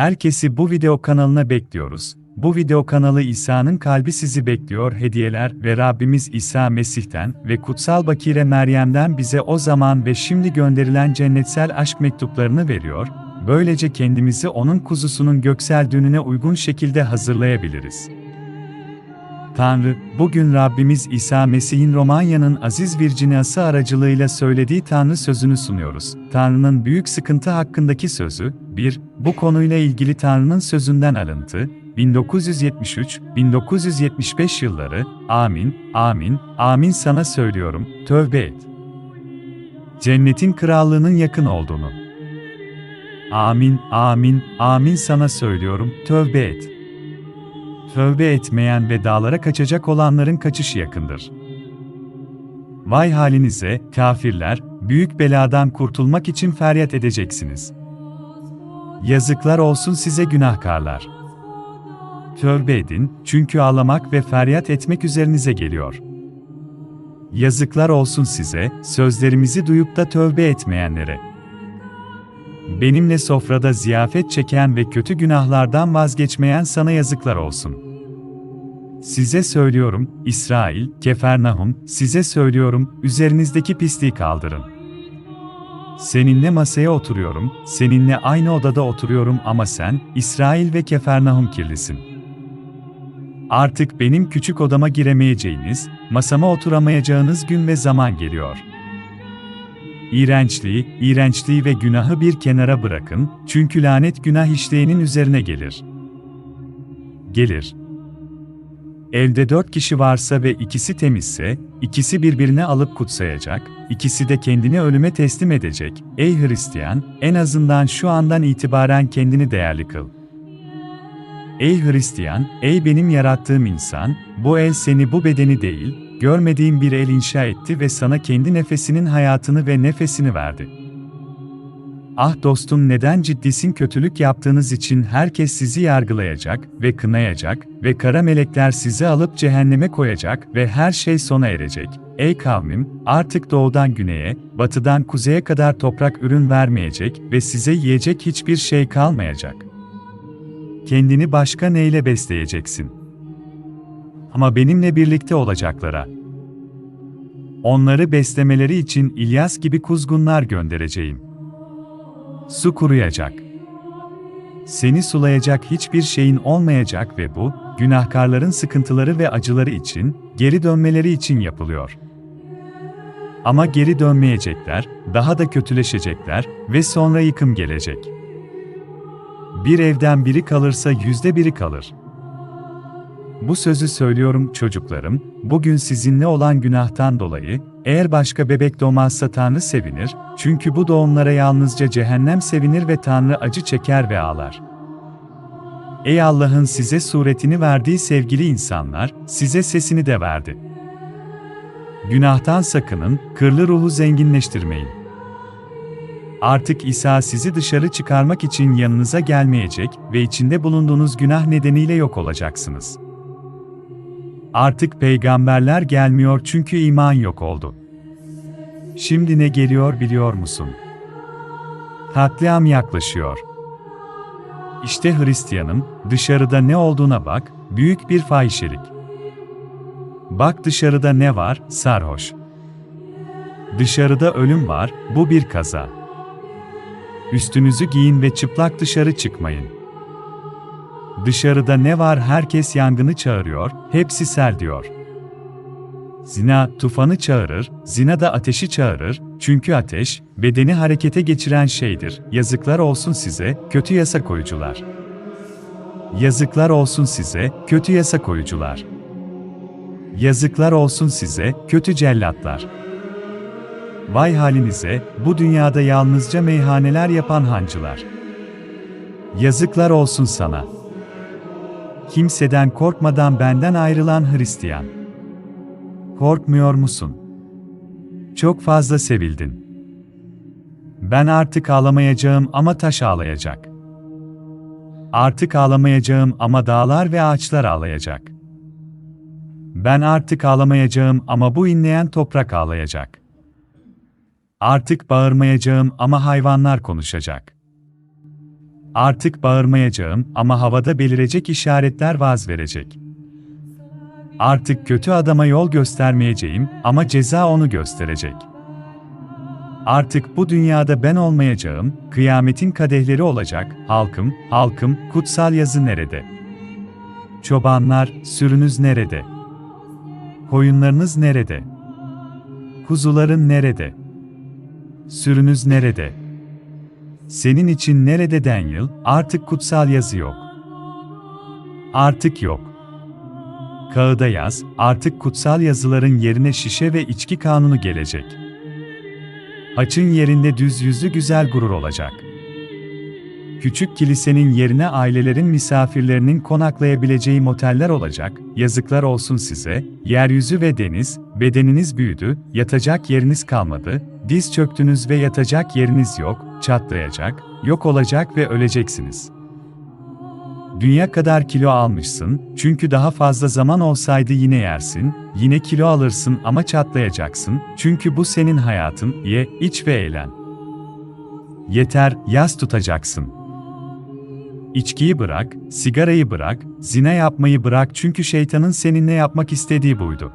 Herkesi bu video kanalına bekliyoruz. Bu video kanalı İsa'nın kalbi sizi bekliyor hediyeler ve Rabbimiz İsa Mesih'ten ve Kutsal Bakire Meryem'den bize o zaman ve şimdi gönderilen cennetsel aşk mektuplarını veriyor, böylece kendimizi onun kuzusunun göksel dönüne uygun şekilde hazırlayabiliriz. Tanrı, bugün Rabbimiz İsa Mesih'in Romanya'nın aziz Virginiası aracılığıyla söylediği Tanrı sözünü sunuyoruz. Tanrı'nın büyük sıkıntı hakkındaki sözü, 1. Bu konuyla ilgili Tanrı'nın sözünden alıntı, 1973-1975 yılları, amin, amin, amin sana söylüyorum, tövbe et. Cennetin krallığının yakın olduğunu. Amin, amin, amin sana söylüyorum, tövbe et. Tövbe etmeyen ve dağlara kaçacak olanların kaçışı yakındır. Vay halinize, kafirler, büyük beladan kurtulmak için feryat edeceksiniz. Yazıklar olsun size günahkarlar. Tövbe edin, çünkü ağlamak ve feryat etmek üzerinize geliyor. Yazıklar olsun size, sözlerimizi duyup da tövbe etmeyenlere. Benimle sofrada ziyafet çeken ve kötü günahlardan vazgeçmeyen sana yazıklar olsun. Size söylüyorum, İsrail, Kefernahum, size söylüyorum, üzerinizdeki pisliği kaldırın. Seninle masaya oturuyorum, seninle aynı odada oturuyorum ama sen, İsrail ve Kefernahum kirlisin. Artık benim küçük odama giremeyeceğiniz, masama oturamayacağınız gün ve zaman geliyor.'' İğrençliği, iğrençliği ve günahı bir kenara bırakın, çünkü lanet günah işleyenin üzerine gelir. Gelir. Evde dört kişi varsa ve ikisi temizse, ikisi birbirine alıp kutsayacak, ikisi de kendini ölüme teslim edecek. Ey Hristiyan, en azından şu andan itibaren kendini değerli kıl. Ey Hristiyan, ey benim yarattığım insan, bu el seni bu bedeni değil, görmediğin bir el inşa etti ve sana kendi nefesinin hayatını ve nefesini verdi. Ah dostum neden ciddisin kötülük yaptığınız için herkes sizi yargılayacak ve kınayacak ve kara melekler sizi alıp cehenneme koyacak ve her şey sona erecek. Ey kavmim, artık doğudan güneye, batıdan kuzeye kadar toprak ürün vermeyecek ve size yiyecek hiçbir şey kalmayacak. Kendini başka neyle besleyeceksin? ama benimle birlikte olacaklara. Onları beslemeleri için İlyas gibi kuzgunlar göndereceğim. Su kuruyacak. Seni sulayacak hiçbir şeyin olmayacak ve bu, günahkarların sıkıntıları ve acıları için, geri dönmeleri için yapılıyor. Ama geri dönmeyecekler, daha da kötüleşecekler ve sonra yıkım gelecek. Bir evden biri kalırsa yüzde biri kalır. Bu sözü söylüyorum çocuklarım, bugün sizinle olan günahtan dolayı, eğer başka bebek doğmazsa Tanrı sevinir, çünkü bu doğumlara yalnızca cehennem sevinir ve Tanrı acı çeker ve ağlar. Ey Allah'ın size suretini verdiği sevgili insanlar, size sesini de verdi. Günahtan sakının, kırlı ruhu zenginleştirmeyin. Artık İsa sizi dışarı çıkarmak için yanınıza gelmeyecek ve içinde bulunduğunuz günah nedeniyle yok olacaksınız.'' Artık peygamberler gelmiyor çünkü iman yok oldu. Şimdi ne geliyor biliyor musun? Katliam yaklaşıyor. İşte Hristiyanım, dışarıda ne olduğuna bak, büyük bir fahişelik. Bak dışarıda ne var, sarhoş. Dışarıda ölüm var, bu bir kaza. Üstünüzü giyin ve çıplak dışarı çıkmayın. Dışarıda ne var herkes yangını çağırıyor, hepsi sel diyor. Zina, tufanı çağırır, zina da ateşi çağırır, çünkü ateş, bedeni harekete geçiren şeydir. Yazıklar olsun size, kötü yasa koyucular. Yazıklar olsun size, kötü yasa koyucular. Yazıklar olsun size, kötü cellatlar. Vay halinize, bu dünyada yalnızca meyhaneler yapan hancılar. Yazıklar olsun sana kimseden korkmadan benden ayrılan Hristiyan. Korkmuyor musun? Çok fazla sevildin. Ben artık ağlamayacağım ama taş ağlayacak. Artık ağlamayacağım ama dağlar ve ağaçlar ağlayacak. Ben artık ağlamayacağım ama bu inleyen toprak ağlayacak. Artık bağırmayacağım ama hayvanlar konuşacak. Artık bağırmayacağım ama havada belirecek işaretler vaz verecek. Artık kötü adama yol göstermeyeceğim ama ceza onu gösterecek. Artık bu dünyada ben olmayacağım, kıyametin kadehleri olacak, halkım, halkım, kutsal yazı nerede? Çobanlar, sürünüz nerede? Koyunlarınız nerede? Kuzuların nerede? Sürünüz nerede? Senin için nerede Daniel, artık kutsal yazı yok. Artık yok. Kağıda yaz, artık kutsal yazıların yerine şişe ve içki kanunu gelecek. Haçın yerinde düz yüzlü güzel gurur olacak. Küçük kilisenin yerine ailelerin misafirlerinin konaklayabileceği moteller olacak, yazıklar olsun size, yeryüzü ve deniz, bedeniniz büyüdü, yatacak yeriniz kalmadı, diz çöktünüz ve yatacak yeriniz yok, çatlayacak, yok olacak ve öleceksiniz. Dünya kadar kilo almışsın, çünkü daha fazla zaman olsaydı yine yersin, yine kilo alırsın ama çatlayacaksın, çünkü bu senin hayatın, ye, iç ve eğlen. Yeter, yaz tutacaksın. İçkiyi bırak, sigarayı bırak, zina yapmayı bırak çünkü şeytanın seninle yapmak istediği buydu.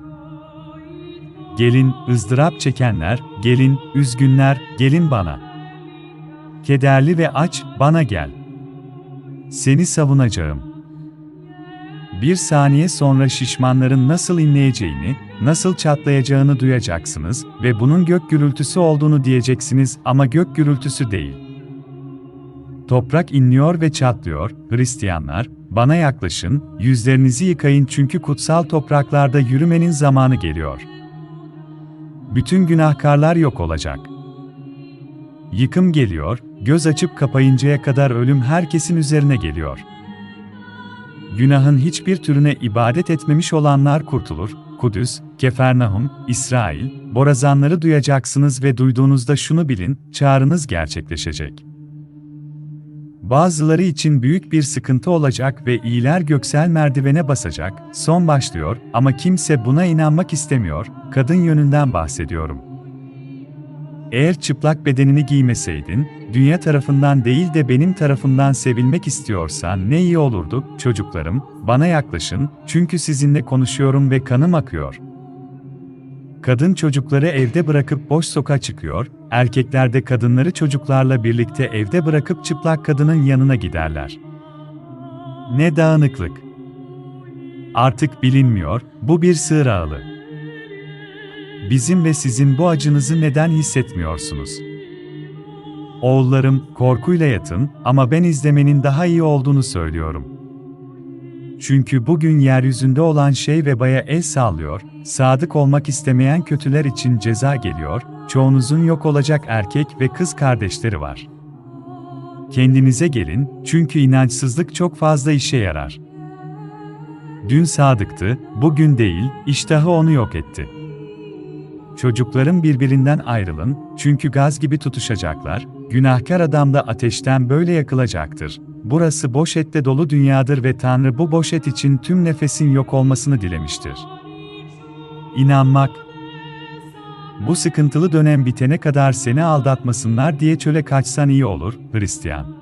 Gelin, ızdırap çekenler, gelin, üzgünler, gelin bana. Kederli ve aç, bana gel. Seni savunacağım. Bir saniye sonra şişmanların nasıl inleyeceğini, nasıl çatlayacağını duyacaksınız ve bunun gök gürültüsü olduğunu diyeceksiniz ama gök gürültüsü değil. Toprak inliyor ve çatlıyor, Hristiyanlar, bana yaklaşın, yüzlerinizi yıkayın çünkü kutsal topraklarda yürümenin zamanı geliyor. Bütün günahkarlar yok olacak. Yıkım geliyor, göz açıp kapayıncaya kadar ölüm herkesin üzerine geliyor. Günahın hiçbir türüne ibadet etmemiş olanlar kurtulur, Kudüs, Kefernahum, İsrail, borazanları duyacaksınız ve duyduğunuzda şunu bilin, çağrınız gerçekleşecek. Bazıları için büyük bir sıkıntı olacak ve iyiler göksel merdivene basacak, son başlıyor ama kimse buna inanmak istemiyor, kadın yönünden bahsediyorum. Eğer çıplak bedenini giymeseydin, dünya tarafından değil de benim tarafından sevilmek istiyorsan ne iyi olurdu, çocuklarım, bana yaklaşın, çünkü sizinle konuşuyorum ve kanım akıyor. Kadın çocukları evde bırakıp boş sokağa çıkıyor, erkekler de kadınları çocuklarla birlikte evde bırakıp çıplak kadının yanına giderler. Ne dağınıklık! Artık bilinmiyor, bu bir sığır ağlı. Bizim ve sizin bu acınızı neden hissetmiyorsunuz? Oğullarım, korkuyla yatın ama ben izlemenin daha iyi olduğunu söylüyorum. Çünkü bugün yeryüzünde olan şey vebaya el sallıyor, sadık olmak istemeyen kötüler için ceza geliyor, çoğunuzun yok olacak erkek ve kız kardeşleri var. Kendinize gelin, çünkü inançsızlık çok fazla işe yarar. Dün sadıktı, bugün değil, iştahı onu yok etti. Çocukların birbirinden ayrılın, çünkü gaz gibi tutuşacaklar, günahkar adam da ateşten böyle yakılacaktır. Burası boş etle dolu dünyadır ve Tanrı bu boş et için tüm nefesin yok olmasını dilemiştir. İnanmak Bu sıkıntılı dönem bitene kadar seni aldatmasınlar diye çöle kaçsan iyi olur, Hristiyan.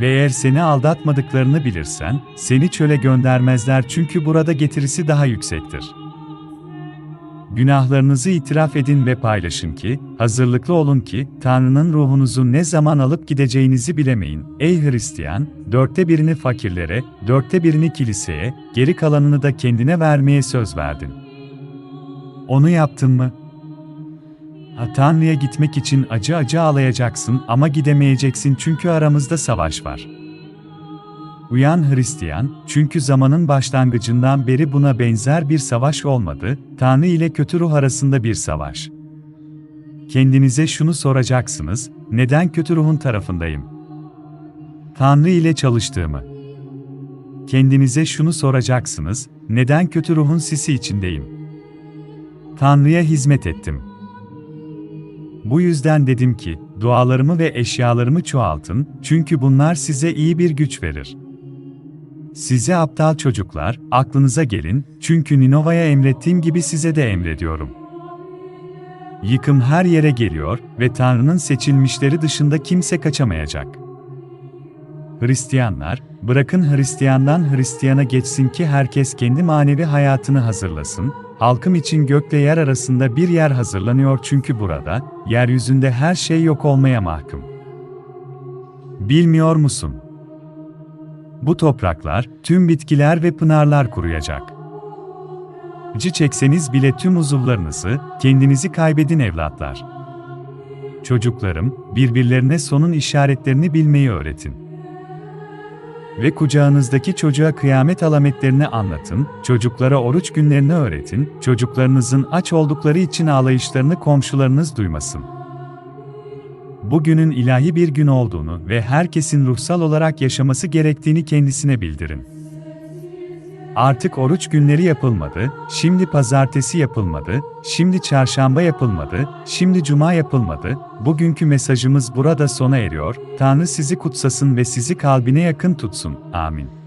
Ve eğer seni aldatmadıklarını bilirsen, seni çöle göndermezler çünkü burada getirisi daha yüksektir. Günahlarınızı itiraf edin ve paylaşın ki, hazırlıklı olun ki, Tanrı'nın ruhunuzu ne zaman alıp gideceğinizi bilemeyin. Ey Hristiyan, dörtte birini fakirlere, dörtte birini kiliseye, geri kalanını da kendine vermeye söz verdin. Onu yaptın mı? Ha, Tanrı'ya gitmek için acı acı ağlayacaksın ama gidemeyeceksin çünkü aramızda savaş var. Uyan Hristiyan, çünkü zamanın başlangıcından beri buna benzer bir savaş olmadı, Tanrı ile kötü ruh arasında bir savaş. Kendinize şunu soracaksınız, neden kötü ruhun tarafındayım? Tanrı ile çalıştığımı. Kendinize şunu soracaksınız, neden kötü ruhun sisi içindeyim? Tanrı'ya hizmet ettim. Bu yüzden dedim ki, dualarımı ve eşyalarımı çoğaltın, çünkü bunlar size iyi bir güç verir. Size aptal çocuklar, aklınıza gelin, çünkü Ninova'ya emrettiğim gibi size de emrediyorum. Yıkım her yere geliyor ve Tanrı'nın seçilmişleri dışında kimse kaçamayacak. Hristiyanlar, bırakın Hristiyandan Hristiyana geçsin ki herkes kendi manevi hayatını hazırlasın, halkım için gökle yer arasında bir yer hazırlanıyor çünkü burada, yeryüzünde her şey yok olmaya mahkum. Bilmiyor musun? Bu topraklar, tüm bitkiler ve pınarlar kuruyacak. Acı çekseniz bile tüm uzuvlarınızı, kendinizi kaybedin evlatlar. Çocuklarım, birbirlerine sonun işaretlerini bilmeyi öğretin. Ve kucağınızdaki çocuğa kıyamet alametlerini anlatın, çocuklara oruç günlerini öğretin, çocuklarınızın aç oldukları için ağlayışlarını komşularınız duymasın. Bugünün ilahi bir gün olduğunu ve herkesin ruhsal olarak yaşaması gerektiğini kendisine bildirin. Artık oruç günleri yapılmadı, şimdi pazartesi yapılmadı, şimdi çarşamba yapılmadı, şimdi cuma yapılmadı. Bugünkü mesajımız burada sona eriyor. Tanrı sizi kutsasın ve sizi kalbine yakın tutsun. Amin.